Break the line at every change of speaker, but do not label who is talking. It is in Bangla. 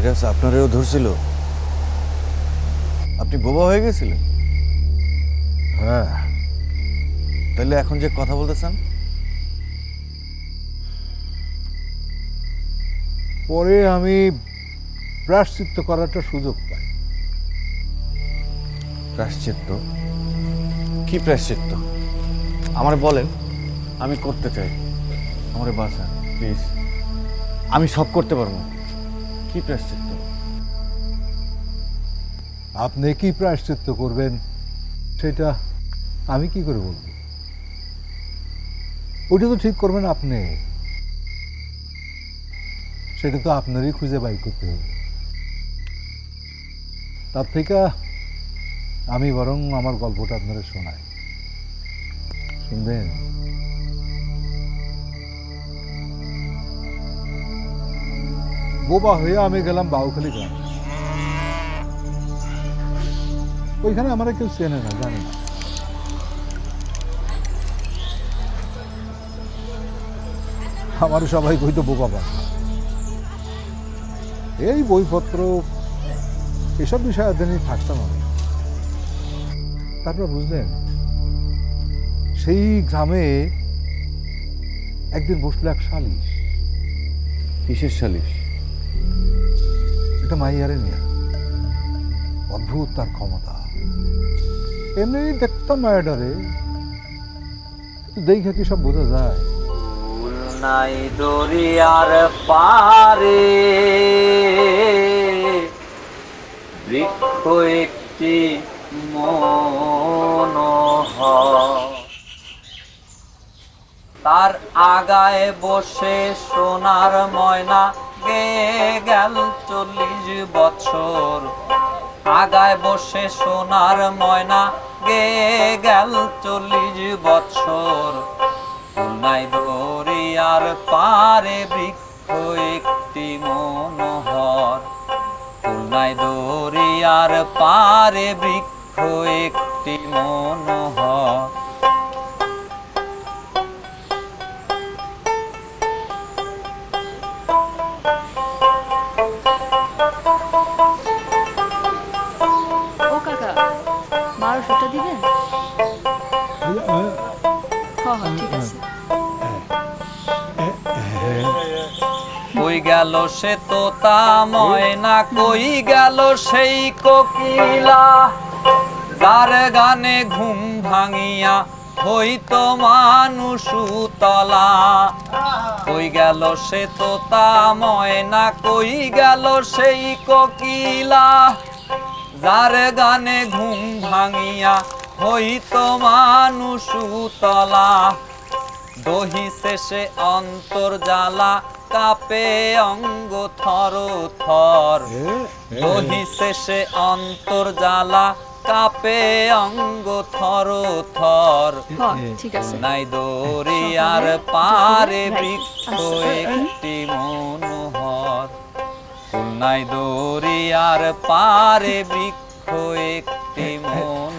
ভাইরাস আপনারেও ধরছিল? আপনি বোবা হয়ে গেছিলেন?
হ্যাঁ।
তাহলে এখন যে কথা বলতেছেন?
পরে আমি প্রায়শ্চিত্ত করাটা সুযোগ পাই।
প্রাশ্চিত্য কি প্রাশ্চিত্য আমার বলেন আমি করতে চাই। আমার বাসা প্লিজ। আমি সব করতে পারব। কি প্রাশ্চিত্য
আপনি কি প্রায়শ্চিত্ত করবেন? সেটা আমি কি করে বলব? ওইটা তো ঠিক করবেন আপনি। সেটা তো আপনারই খুঁজে বাই করতে হবে। তার থেকে আমি বরং আমার গল্পটা আপনারা শোনাই শুনবেন? বোবা হয়ে আমি গেলাম বাউখালী গ্রামে। ওইখানে আমার কেউ চেনে না, জানি না। আমার সবাই কইতো বোকা বাবা এই বইপত্র, এসব বিষয়ে নিয়ে থাকতাম আমি। তারপর বুঝলেন, সেই গ্রামে একদিন বসল এক সালিশ।
কিসের সালিশ?
এটা মাইয়ারে নিয়ে। অদ্ভুত তার ক্ষমতা। এমনি দেখতাম মায়াডারে দেখে কি সব বোঝা যায়?
নাই দরিয়ার পারে বৃক্ষ একটি মনোহর। তার আগায় বসে সোনার ময়না গেল চল্লিশ বছর? আগায় বসে সোনার ময়না গে গেল চল্লিশ বছর? নাই দরিয়ার পারে বৃক্ষ একটি মনোহর। খুলনায় দরিয়ার পারে বৃক্ষ একটি মনোহর।
মার দিবেন হ হ ঠিক আছে।
কই গেল সে তোতা ময়না কই গেল সেই কোকিলা? যার গানে ঘুম ভাঙিয়া হইতো মানুষ তলা কই গেল সে তোতা ময়না কই গেল সেই কোকিলা? যার গানে ঘুম ভাঙিয়া হইতো মানুষ তলা দহি শেষে অন্তর জ্বালা কাপে অঙ্গ থর থর। দহি শেষে অন্তর জ্বালা কাপে অঙ্গ থর থর।
হ ঠিক আছে।
নাই দরিয়ার পারে বৃক্ষ একটি মনোহর নাই দরিয়ার পারে বৃক্ষ একটি মনোহর